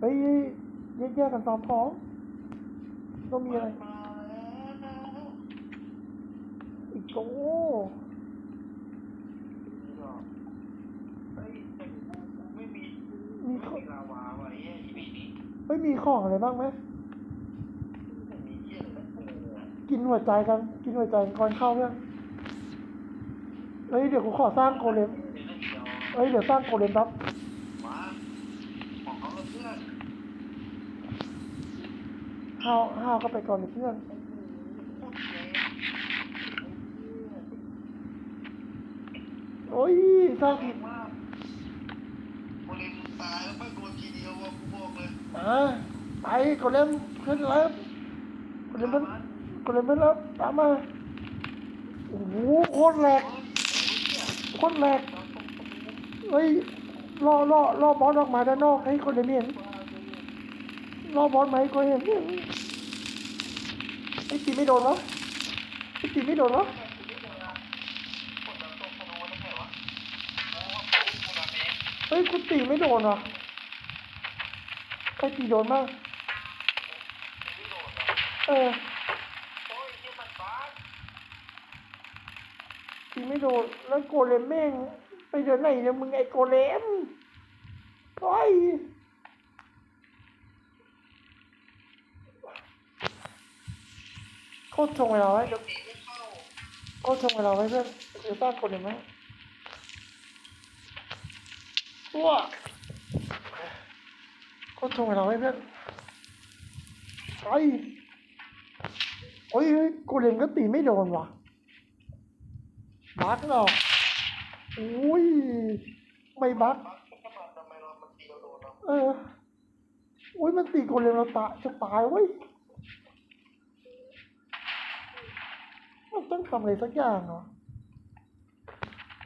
เฮ้ยแยกแยกกันซ้อมของต้องมีอะไรมาแล้วอีกโอ้นี่หรอเฮ้ยแต่กูกูไม่มีมีไม่ข้อมีลาวาว่ะไอ้เหี้ยอีพีนี้เฮ้ยมีของอะไรบ้างไหมไม่มีเหี้ยอะไรเลยอะกินหัวใจกัน กินหัวใจก่อนเข้าเพื่อนเฮ้ยเดี๋ยวกูขอสร้างโกเลมเดี๋ยวนะเดี๋ยวเฮ้ยเดี๋ยวสร้างโกเลมครับ มาของเขาเพื่อน ห้าวห้าวก็ไปก่อนเพื่อนพูดเองโอ้ยสร้างผิดมากโมเลนตายแล้วไม่โดนทีเดียวว่ะกูบอกเลยมาไปโกเล่มขึ้นแล้วโกเล่มมันโกเล่มมันแล้วตามมาโอ้โหโคตรแหลกโคตรแหลกเฮ้ยล่อล่อล่อบอสออกมาด้านนอกให้คนเดียวเห็น ล่อบอสมาให้คนเห็นไอ้ตีไม่โดนวะไอ้ตีไม่โดนวะเฮ้ยกูตีไม่โดนวะใครตีโดนบ้างเออตีไม่โดนแล้วโกเลมแม่งไปเดินไหนเนี่ยมึงไอ้โกเลมโอ้ย โคตรชงเวลาไว้เดี๋ยวโคตรชงเวลาไว้เพื่อนเดี๋ยวตั้งโกเลมไหมว้าโคตรชงเวลาไว้เพื่อนไปโอ้ยเฮ้ยโกเลมก็ตีไม่โดนว่ะบักหรออุ้ยไม่บักเราเอออุ้ยมันตีโกเลมเราตายจะตายเว้ยมัน ต้องทำอะไรสักอย่างเหรอ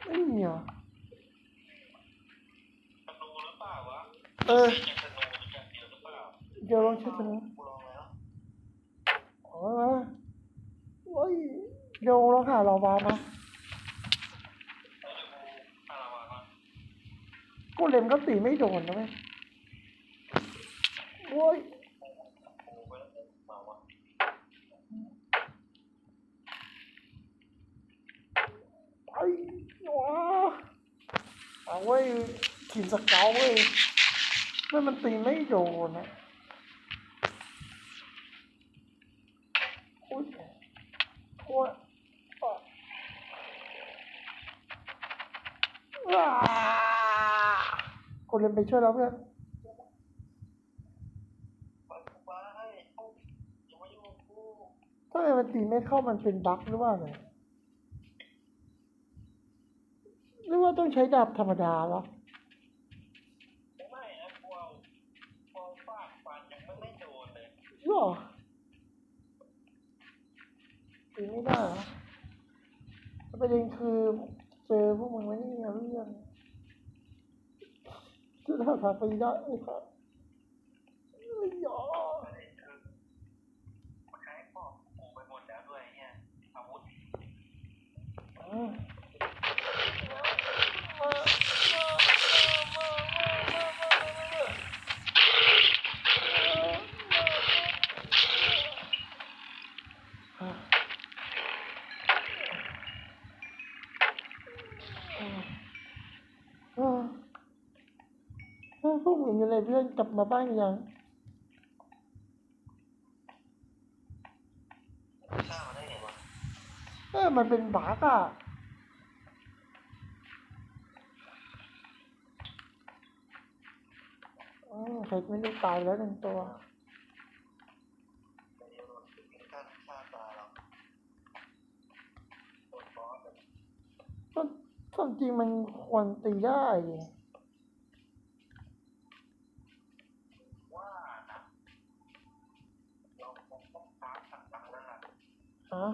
ไม่มีเหรอธนูหรือเปล่าวะเออจากธนูอย่างเดียวหรือเปล่าเดี๋ยวลองเช็คกันนะกูลองแล้วอ๋อโอ้ยเดี๋ยวลองหาเราวามาเออเดี๋ยวกูพาลาวาก่อนโกเลมก็ตีไม่โดนนะเว้ยโอ้ย กูไปแล้วมาวะ ไอ้ว้า เอาเว้ขีนสเกาเว้ยไม่มันตีไม่โดนนะโอ้ยโอ้ยอะอ่าคนเล่นไปช่วยเราเพื่อนไปกูไปให้กูอย่ามายุ่งกับกูถ้าไมมันตีไม่เข้ามันเป็นบั๊กหรือว่าไง หรือว่าต้องใช้ดาบธรรมดาเหรอไม่นะกูเอาพอฟาดฟันยังไม่ไม่โดนเลยหรอตีไม่ได้เหรอแล้วประเด็นคือเจอพวกมึงไม่นี่เรื่องจะทำทางไปได้ไหมครับไม่ยอม ประเด็นคือมันใช้ปอกกูไปหมดแล้วด้วยเนี่ยอาวุธ อ่ามามามามามามามาอ่าอ่าอ่าอ่าพวกมึงอะไร เพื่อนกลับมาบ้านยังสร้างมาได้ไงวะเออมันเป็นบาร์อะอืมเห็ดไม่ได้ตายแล้วหนึ่งตัวแต่เดี๋ยวโดนถึงฆ่าฆ่าตาเราโดนบอสแบบก็ความจริงมันควรตีได้ดิ ว่านะเราคงต้องพาสั่งตั้งหน้า ฮะ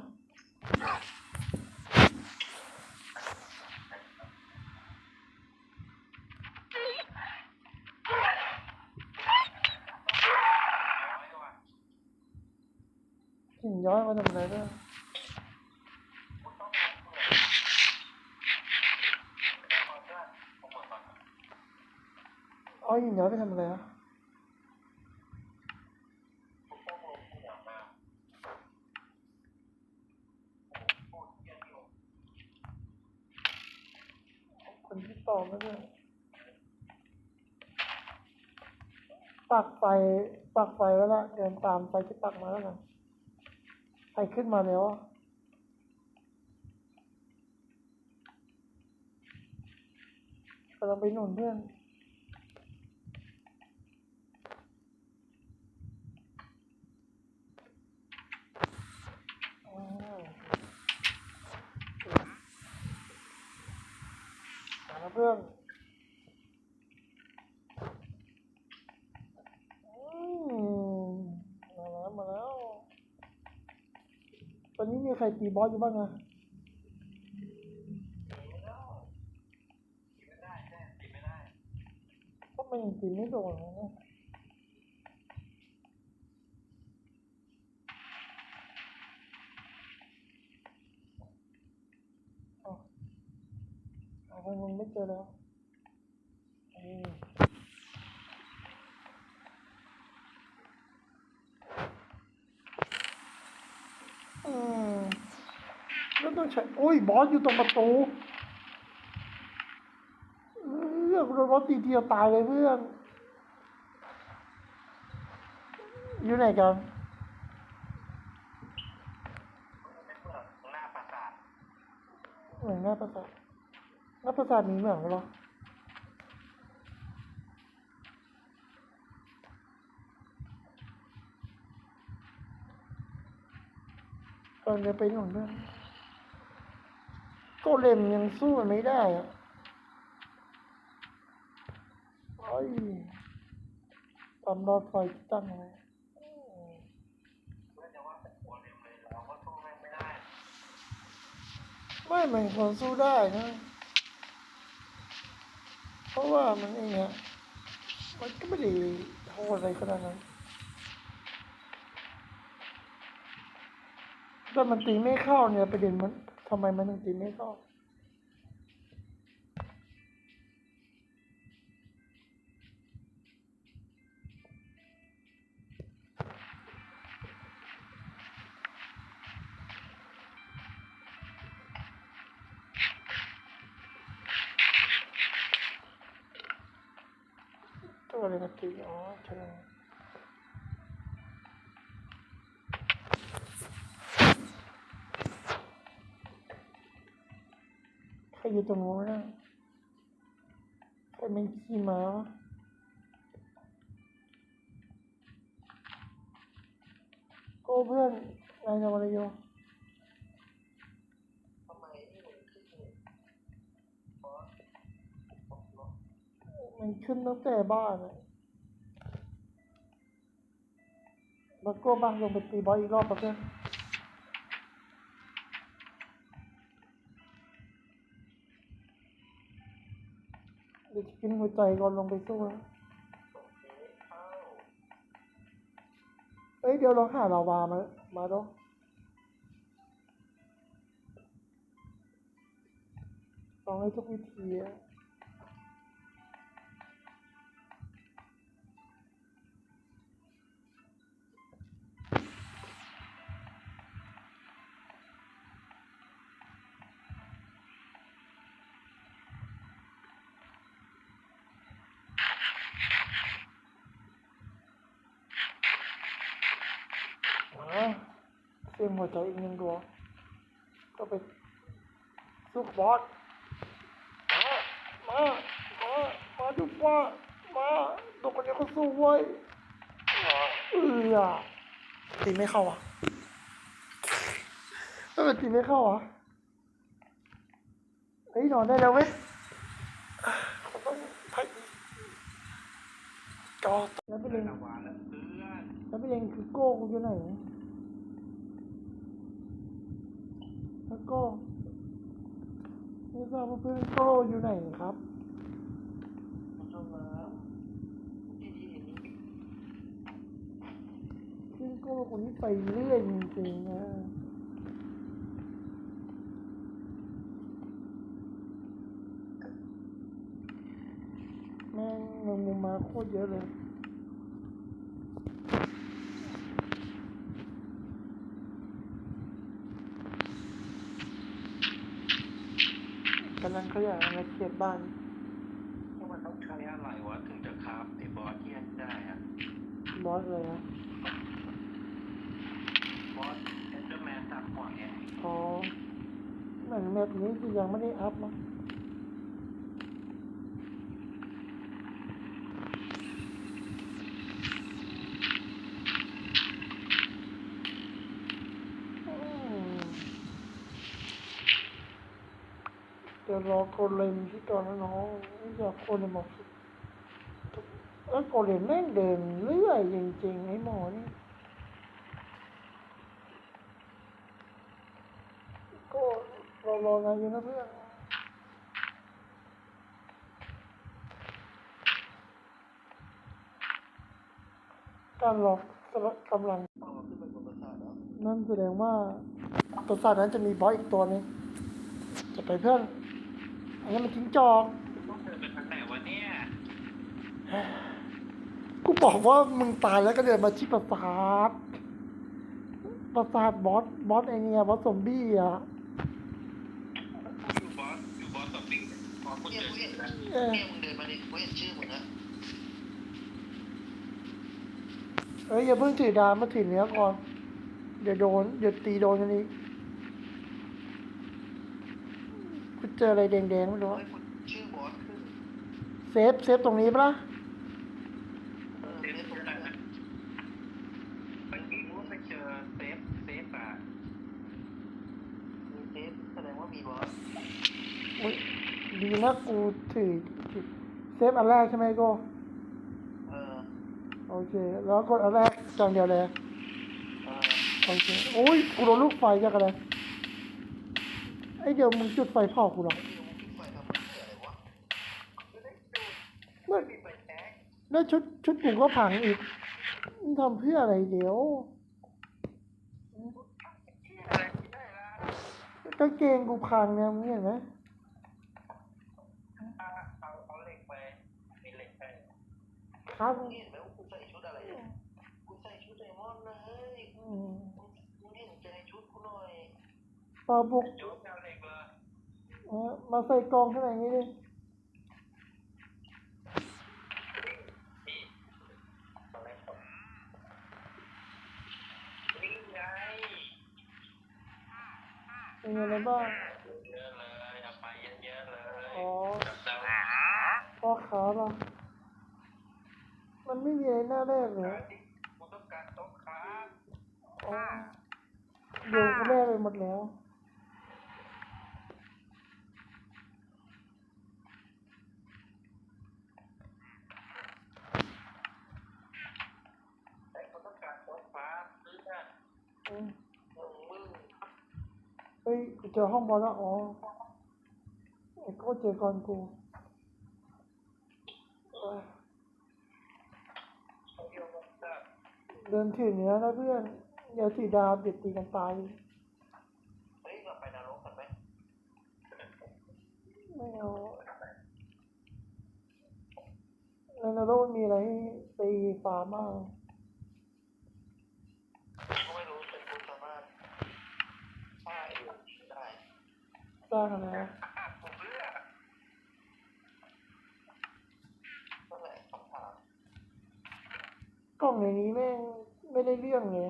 หินย้อยมาทำอะไรด้วยเอาหินย้อยไปทำอะไรอะ ไม่ได้ปักไฟปักไฟไว้ละเดินตามไฟที่ปักมาแล้วนะไฟขึ้นมาแล้วกำลังไปหนุนเพื่อนอ้าวมาแล้วเพื่อน อืมมาแล้วมาแล้ว ตอนนี้มีใครตีบอสอยู่บ้างอะทำไมยังตีไม่โดนเลยนะเอาเอาไปมึงไม่เจอแล้วอืมอืมแล้ว ต้องใช้โอ้ยบอสอยู่ตรงประตูเรื่องโดนบอสตีเดียวตายเลยเพื่อนอยู่ไหนกันไม่เปิดหน้าปราสาทเหมือนหน้าประสาทหน้าประสาทมีเหมือนกันเหรอตอนจะไปหนุนเพื่อนโก็เลมยังสู้มันไม่ได้อะโอ้ยตามรอดไฟที่ตั้งไว้อืมเพื่อนจะว่าเป็นหัวเร็วเลยเราก็สู้แม่งไม่ได้ไม่มันควรสู้ได้นะ เพราะว่ามันเองเนี่ยมันก็ไม่ได้โหดอะไรขนาดนั้นแต่มันตีไม่เข้าเนี่ยประเด็นมัน ทำไมมันถึงตีไม่เข้าตัวอะไรมาตีอ๋อใช่ ใคร อยู่ตรงนู้นนะใครเป็นขี้หมาโก้เพื่อนนายทำอะไรอยู่มันขึ้นตั้งแต่บ้านอะมาโก้บ้างลงไปตีบอลอีกรอบปะเพื่อนเดี๋ยวจะ กินหัวใจก่อนลงไปสู้นะส่งเจ๊เข้าเอ้ยเดี๋ยวลองหาลาวามา มาดูลองให้ทุกวิธีอะ เตรียมหัวใจอีกหนึ่งดวงก็ไปสู้กับอสมา มา มาดูว่ามาตัวคนนี้เขาสู้ไว้เออตีไม่เข้าอะทำไมตีไม่เข้าอะเฮ้ยนอนได้แล้วเว้ยเขาต้องพักอีกจอแล้วไปเรียแล้วเพื่อนแล้วไปเรียนคือโก้กูอยู่ไหน แล้วก็ไม่ทราบว่าเพื่อนโก้อยู่ไหนครับมันจะมาดีๆอนี้ซึ่งก็คนที่ไปเรื่อยจริงๆนะแม่งงมุมมาโคตรเยอะเลย นั้นเขาอยากมาเขียนบ้านมันต้องใช้อะไรวะถึงจะคราฟไอ้บอสเยี่นได้อะบอสเลยนะบอสเอ็นเดอร์แมนตัดหัวแกอ๋อเหมืงแบบนี้ยังไม่ได้อัพมั้ง เรอโกเลมที่ตอนนั้นน้องอยากโกเลมออกเอ้โกเลมแม่งเดินเรื่อยจริงๆไอ้หมอนี่ก็รอรอไงอยู่นะเพื่อนการหลอกกำลังนั่นแสดงว่าปราสาทนั้นจะมีบอสอีกตัวหนึงจะไปเพื่อน อันนี้มันทิ้งจอกต้องเดินไปทางไหนวะเนี่ย กูบอกว่ามึงตายแล้วก็เดินมาที่ปราสาทปราสาทบอสบอสไอเนี่ยบอสซอมบี้อะอยู่บอสอยู่บอสต่อปิงพอคุณเนี่ยเจอกูเห็นแล้วเออเนี่ยมึงเดินมาดิกูเห็นชื่อมึงนะเอ้ยอย่าเพิ่งถือดาบมาถือเนื้อก่อน เดี๋ยวโดนเดี๋ยวตีโดนกันอีกกู เจออะไรแดงๆไม่รู้เฮ้อะยกูชื่อบอสขึ้นเซฟเซฟตรงนี้ปะล่ะเออเซฟเนี่ยตตรรงงนั้นั้นนนะนะบางทีรู้ไปเจอเซฟเซฟอะมีเซฟแสดงว่ามีบอสอุ๊ยดีนะกูถือถือเซฟอันแรกใช่ไหมโก็เออโอเค แล้วกดอันแรกจังเดียวเลยเออโอเคโอ้ยกูโดนลูกไฟจากอะไรไอยเดี๋ยวมึงจุดไฟเผากูหรอไอ้เดียวมึงขึ้นไฟทำเพื่ออะไรวะเมื่อมีไปแท็กแล้วชุดชุดกูก็พังอีกมึงทำเพื่ออะไรเดี๋ยวอะไรไม่ได้ละกางเกงกูพังเนี่ยมึงเห็นไหมเอาเอาเอาเหล็กไปมีเหล็กไปครับมึงเห็นไหมว่ากูใส่ชุดอะไรเนี่ยกูใส่ชุดไดมอนด์เลยอืมมึงมึงเห็นใจชุดกูหน่อยปลาบุก มาใส่กล่องข้างในนี้ดินี่อะไรครับนี่ไงมีอะไรบ้างเยอะเลยเอาไปเยอะๆเลยอ๋อจับดาวพ่อขาเหรอมันไม่มีอะไรหน้าแรกเลยกูต้องการโต๊ะครับอ๋อเดี๋ยวกูแลกไปหมดแล้ว ไอ้กูต้องการโต๊ะครับเพื่อน อืม มึงมึง เฮ้ยกูเจอห้องบอลแล้วอ๋อไอ้โก็เจอก่อนกูเออเดียวกันจ้ะเดินถือเนื้อนะเพื่อนอย่าถือดาบเด็ดตีกันตายเฮ้ยเราไปนรกกันไหมไม่เอาในนรกมันมีอะไรให้ตีฟ้ามากกูไม่รู้แต่กูสามารถฆ่าเองได้ สร้างอะไรนะ ผมเลือก นั่นแหละคำถาม กล่องในนี้แม่งไม่ได้เรื่องเลย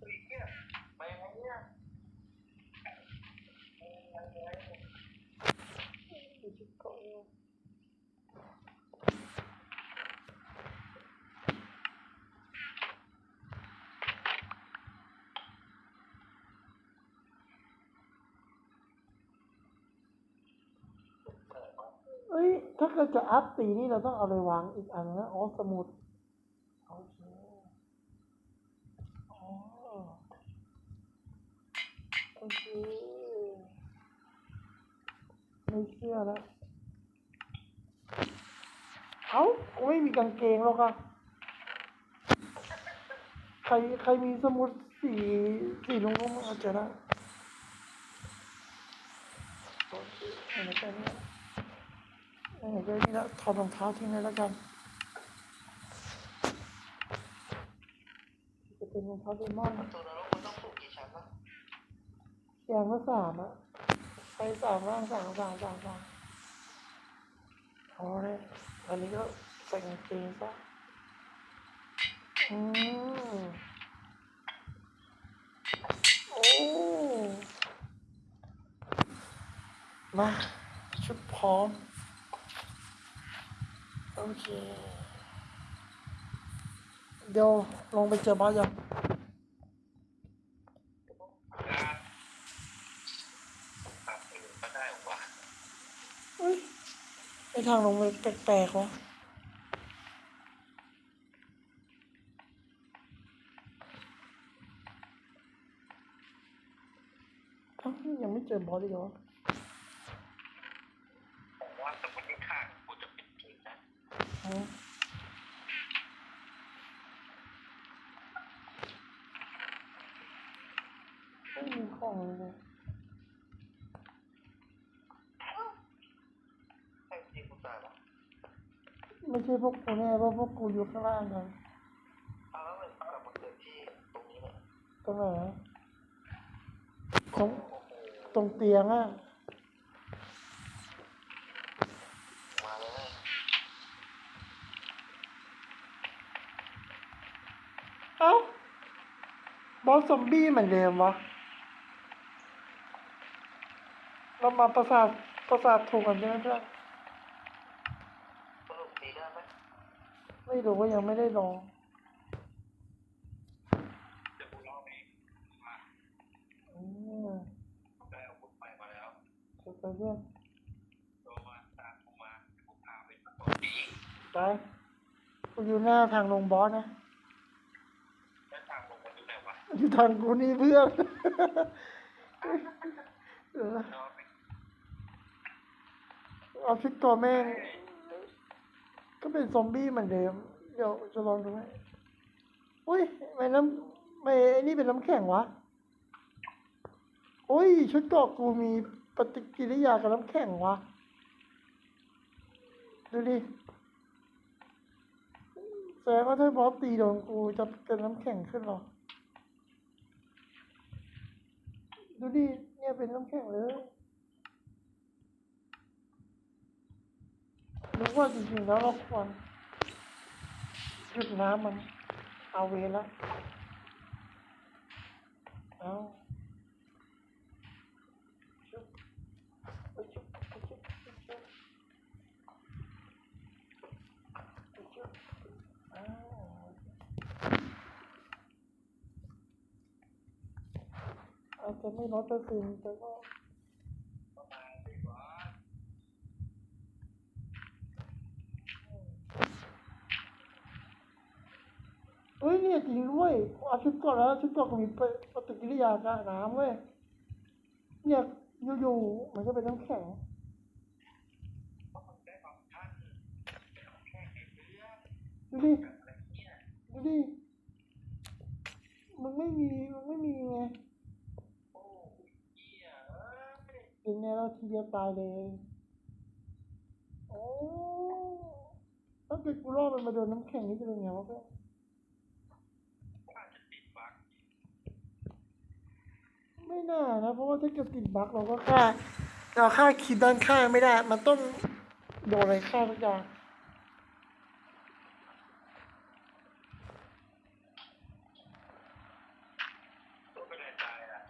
เฮ้ยเนี่ยไปยังไงเนี่ย เอ้ย ถ้าเกิดจะอัพตีนี่เราต้องเอาไปวางอีกอันนะอ๋อสมุดโอเคอ๋อโอเคไม่เชื่อแล้วเอ้าไม่มีกางเกงหรอกอะใครใครมีสมุดสีสีลุงก็มาเอาเจอนะโอเคเอามาแค่นี้เออเดี๋ยวนี้แล้วถอดรองเท้าทิ้งเลยแล้วกันจะเป็นรองเท้าเดมอนประตูนรกมันต้องสูงกี่ชั้นวะอย่างละสามอะไปสามล่างสามสามสามสามเอาเลยอันนี้ก็ใส่กางเกงซะอืมโอ้มาชุดพร้อม โอเค เดี๋ยวลงไปเจอบอสยังตัดเองก็ได้ว่ะอุ้ยไอทางลงไปแปลกๆวะเอ้ายังไม่เจอบอสอีกเหรอ ผมว่าสมมติที่ข้างกูจะเป็นผีนะ อ๋อไม่มีของเลย ใช่จริงกูตายหรอ ไม่พวกกูแน่เพราะพวกกูอยู่ข้างล่างกันแล้วมันกลับมาเกิดที่ตรงนี้เนี่ยตรงไหนของตรงเตียงอะมาแล้วเอ้าบอสซอมบี้เหมือนเดิมวะเรามาประสาทประสาทถูกกันใช่ไหมเพื่อน สรุปตีได้ไหม ไม่รู้ว่ายังไม่ได้ลองเดี๋ยวกูเล่าเองมาอืมได้อาวุธใหม่มาแล้วสุดไปเพื่อนโดนมาตามกูมากูพาไปตัวผีไปกูอยู่หน้าทางลงบอสนะแล้วทางลงมันอยู่ไหนวะอยู่ทางกูนี่เพื่อนเออเนาะไปเอาพิกตัวแม่งก็ เป็นซอมบี้เหมือนเดิม เดี๋ยวจะลองดูไหมอุ้ยไม่น้ำไม่ไอ้นี่เป็นน้ำแข็งวะโอ้ย ชุดเกาะกูมีปฏิกิริยากับน้ำแข็งวะดูดิแสดงว่าถ้าบอสตีโดนกูจะเป็นน้ำแข็งขึ้นหรอ ดูดิ เนี่ยเป็นน้ำแข็งเลย รู้ว่าจริงๆแล้วเราควรหยุดน้ำมัน เอาเวละเอาชุบไปชุไปชุไปชุไปชุบเอาอาจจะไม่ร้อยเปอร์เซ็นต์แต่ก็ ประมาณสิวะ เฮ้ยเนี่ยจริงด้วยอาชุดก่อนแล้วชุดก่อนก็มีปฏิกิริยากับน้ำเว้ยเนี่ยอยู่ๆมันก็เป็นน้ำแข็งเพราะมันได้บางท่านเป็นแค่เรื่องดูดิดูดิมันไม่มีมันไม่มีไงโอ้เหี้ยเอ้ยเป็นไงเราทีเดียวตายเลยโอ้ถ้าเกิดกูรอดมันมาโดนน้ำแข็งนี่จะเป็นไงวะเพื่อน อาจจะติดบั๊ก ไม่น่านะ เพราะว่าถ้าเกิดติดบั๊กเราก็ฆ่าเราฆ่าคีย์ด้านข้างไม่ได้ มันต้องโดนอะไรฆ่าสักอย่างตัวไม่ได้ตายอะ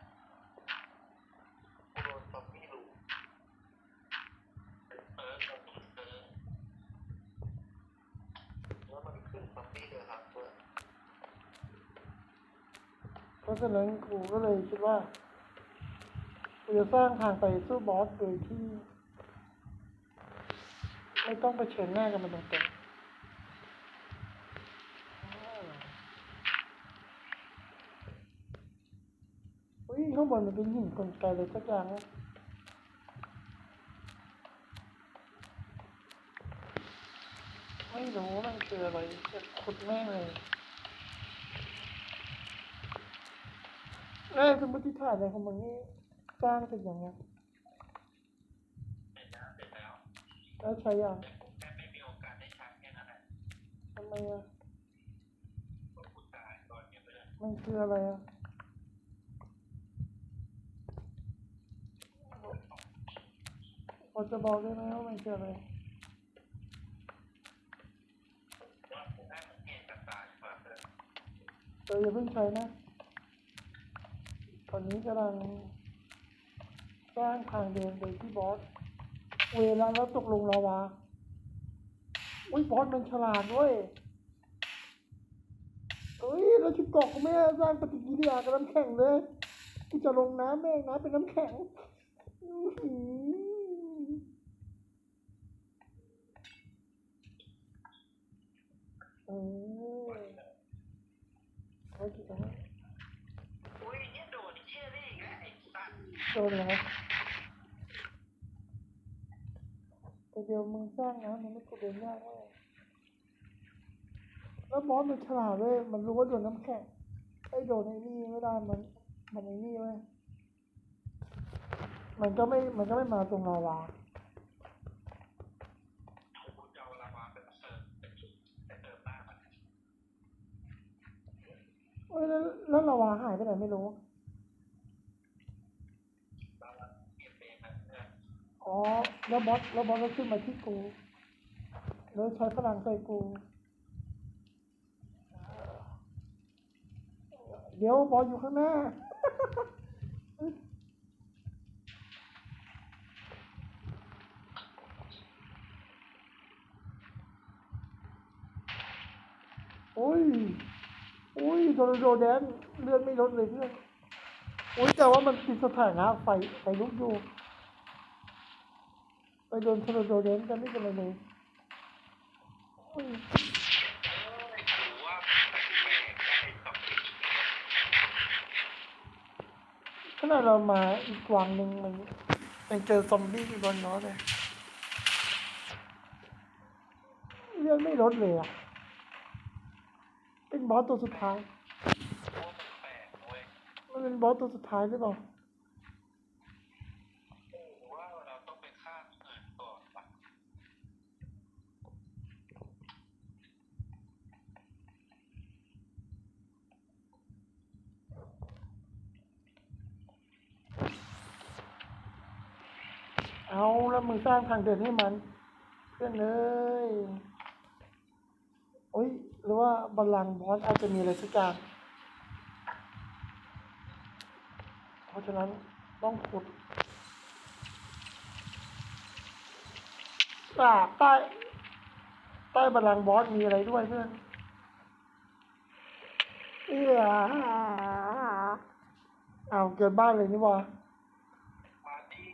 กูโดนซอมบี้ลูกเออผมเออแล้วมันขึ้นซอมบี้เลยครับเพื่อนเพราะฉะนั้นกูก็เลยคิดว่า กูจะสร้างทางไปสู้บอสโดยที่ ไม่ต้องไปเชิญหน้ากับมันตรงๆอุ้ยข้างบนมันเป็นหินกลไกเลยสักอย่างนะไม่รู้มันคืออะไรจะขุดแม่เลยเอ้ยสมมติฐานอะไรของมึงนี่ สร้างเป็นอย่างเงี้ยแล้วใช่ยังทำไมอะผม่เชื่อเลยนคืออะไรอะพอจะบอกได้ไหมว่ามันคืออะไรว่เชื่าเพื่เอออย่าเพิ่งใช้นะตอนนี้กำลัง สร้างทางเดินโดยที่บอส เวลาแล้วตกลงลาวาอุ้ยบอสมันฉลาดเว้ยเอ้ยเราชุดเกาะกูไม่สร้างปฏิกิริยากับน้ำแข็งเลยกูจะลงน้ำแม่งน้ำเป็นน้ำแข็งอื้อหือเออเอากี่ครั้ง อุ้ยเนี่ยโดดเชี่ยนี่อีกแล้วไอ้สัตว์ โดนแล้วแต่เดี๋ยวมึงสร้างนะมันไม่กดเดินยากเว้ยแล้วบอสมันฉลาดเว้ยมันรู้ว่าโดนน้ำแข็งไอ้โดนไอ้นี่ไม่ได้มัน มันไอ้นี่เว้ยมันก็ไม่ มันก็ไม่มาตรงลาวาเฮ้ยแล้วแล้วลาวาหายไปไหนไม่รู้ แล้วเปลี่ยนเองนะเพื่อน อ๋อแล้วบอสแล้วบอสก็ขึ้นมาที่กูแล้วใช้พลังใส่กู เดี๋ยวบอสอยู่ข้างหน้าโอ้ย โอ้ยโดนโดนแดนเลือดไม่ลดเลยเพื่อนโอ้ยแต่ว่ามันติดสถานะไฟไฟลุกอยู่ โดนทอร์นาโดแดนกันไม่เป็นไรเลยโอ้ยถือว่าแปลกๆไอ้สองขนาดเรามาอีกวังหนึ่งมันยังเจอซอมบี้โดนน้อเลยเลือดไม่ลดเลยอะ เป็นบอสตัวสุดท้าย มันเป็นบอสตัวสุดท้ายหรือเปล่าเราต้องไปฆ่าคนอื่นก่อนปะ เอาแล้วมึง สร้างทางเดินให้มัน เพื่อนเลยโอ้ยหรือว่าบัลลังก์บอสอาจจะมีอะไรสักอย่างเพราะฉะนั้นต้องขุดอ่าใต้ใต้บัลลังก์บอสมีอะไรด้วยเพื่อนเอ้อเอาวเกิดบ้านเลยนี่วะ มาที่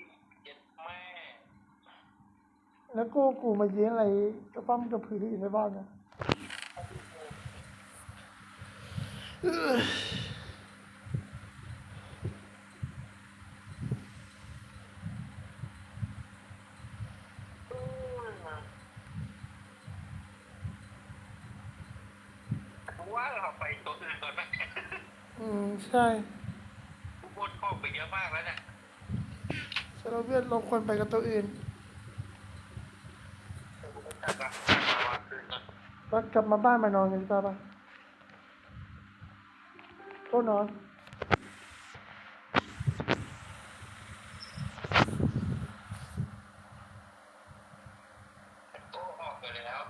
เจ็ดแม่ แล้วกูกูมาเยี้ยงอะไรกระปั้มกระพืออยู่ในบ้านนะว่าเราไปตัวอื่นก่อนไหมอืม ใช่ทุกคนเข้าไปเยอะมากแล้วเนี่ยสารเวียนเราควรไปกับตัวอื่น กลับมามาวางคืน ก็กลับมาบ้านมานอนกันดีกว่าปะก็นอน โอ้ออกไปแล้ว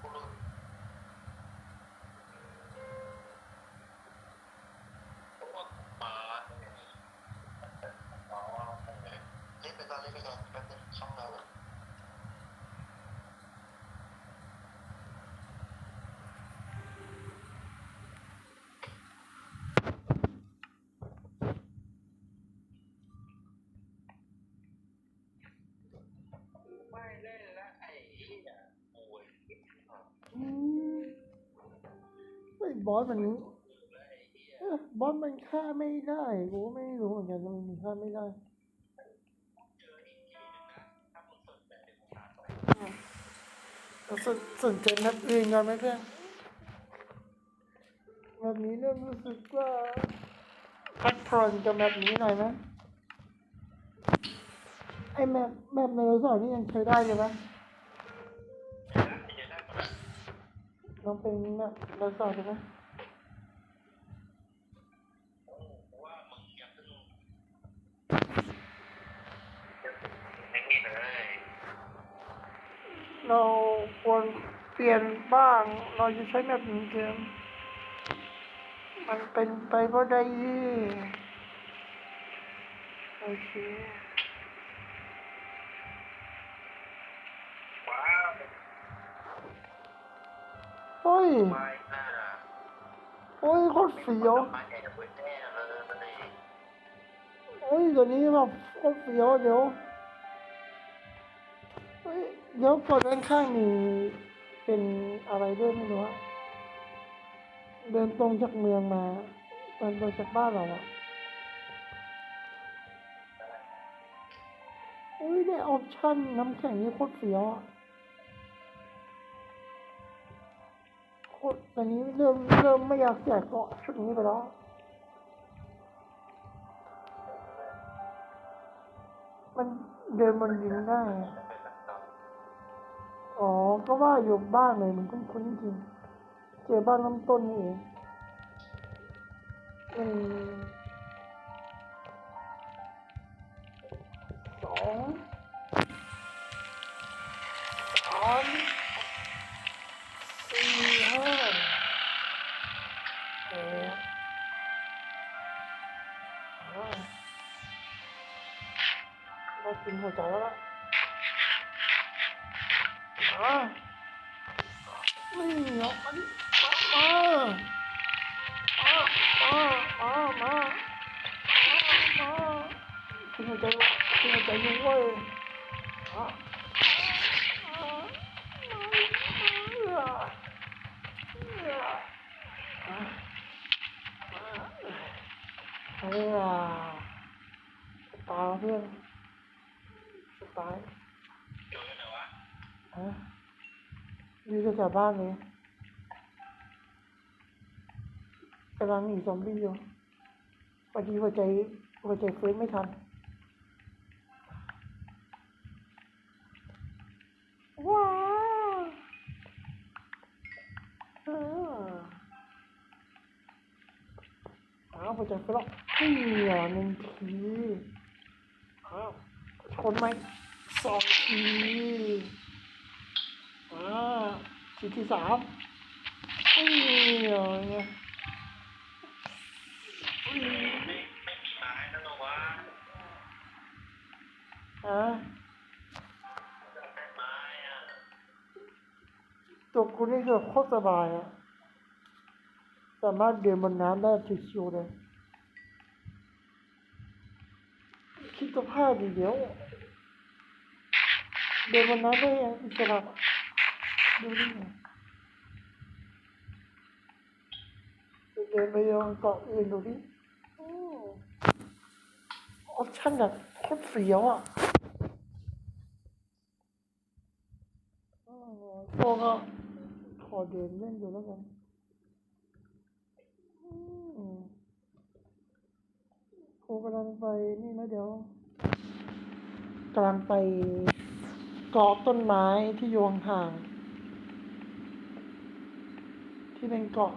กูรู้โอ้มาอ๋อรีบไปก่อนรีบไปก่อนแป๊บนึงช่องเราอะ ไม่เล่นละไอ้เหี้ยโอ้ย อืมไอ้ บอสมันเอ๊ะบอสมันฆ่าไม่ได้กูไม่รู้เหมือนกันว่ามันฆ่าไม่ได้เจออีกทีนึงนะถ้ามึงสนใจเดี๋ยวมึงหาไปเราสนสนใจแมปอื่นกันไหมเพื่อนแบบนี้เริ่มรู้สึกว่าพักผ่อนกับแมปนี้หน่อยไหมไอแมปแมปในโทรศัพท์นี่ยังใช้ได้อยู่ไหมเดี๋ยวได้หมดละลองเป็นแมปในโทรศัพท์ดูไหม ว่ามึงอย่าเพิ่งไม่มีเลย เราควรเปลี่ยนบ้าง เราจะใช้แมปหนึ่งเกมมันเป็นไปบ่ได้โอเคว้าวโอ้ยโอ้ยโคตรเฟี้ยวโอ้ยตัวนี้แบบโคตรเฟี้ยวเดี๋ยว ฮ้ยเดี๋ยวก่อนด้านข้างนี่เป็นอะไรด้วยไม่รู้อะเดินตรงจากเมืองมาเดินตรงจากบ้านเราอะโอ้ยได้ออปชั่นน้ำแข็งนี่โคตรเฟี้ยวอะโคตรตอนนี้เริ่มเริ่มไม่อยากแจกเกาะชุดนี้ไปแล้วมันเดินบนดินได้ อ๋อก็ว่าอยู่บ้านเลยมันคุ้นๆจริงเจอบ้านน้ำต้นนี่เองหนึ่งสองสามสี่ห้าแปดอ่าเรากินหัวใจแล้วล่ะ อ่านี่เอามาดิมามามามามามาขึ้นม อยู่แถวๆบ้านเลยกำลังหนีซอมบี้อยู่พอดีหัวใจหัวใจเฟ้นไม่ทันว้าวอ่าอ้าวหัวใจเฟ้นหรอกนี่อะหนึ่งทีอ้าวชนไหมสองที อ่าทีที่สามนี่อะไงไม่ไม่มีไม้นะตัววะอะแต่ไม้อะตัวคุณนี่คือโคตรสบายอะสามารถเดินบนน้ำได้ชิวๆเลยคิดสภาพดีเดี๋ยวเดินบนน้ำได้อย่างอิสระ ดูดิเดินไปยังเกาะอื่นดูดิอออปชั่นแบบโคตรเสียวอะอืมพวกก็ขอเดินเล่นดูแล้วกันอืมกูกำลังไปนี่นะเดี๋ยวกำลังไปเกาะต้นไม้ที่อยู่ห่าง ที่เป็นเกาะ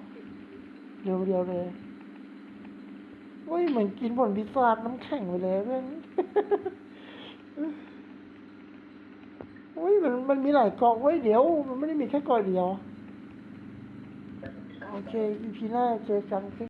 เดียวๆเลยเว้ยเหมือนกินผลพิซซ่าน้ำแข็งไปเลยเพื่อนเฮ้ยมันมันมีหลายเกาะเว้ยเดี๋ยว มันไม่ได้มีแค่เกาะเดียว โอเค EP หน้าเจอกันคลิป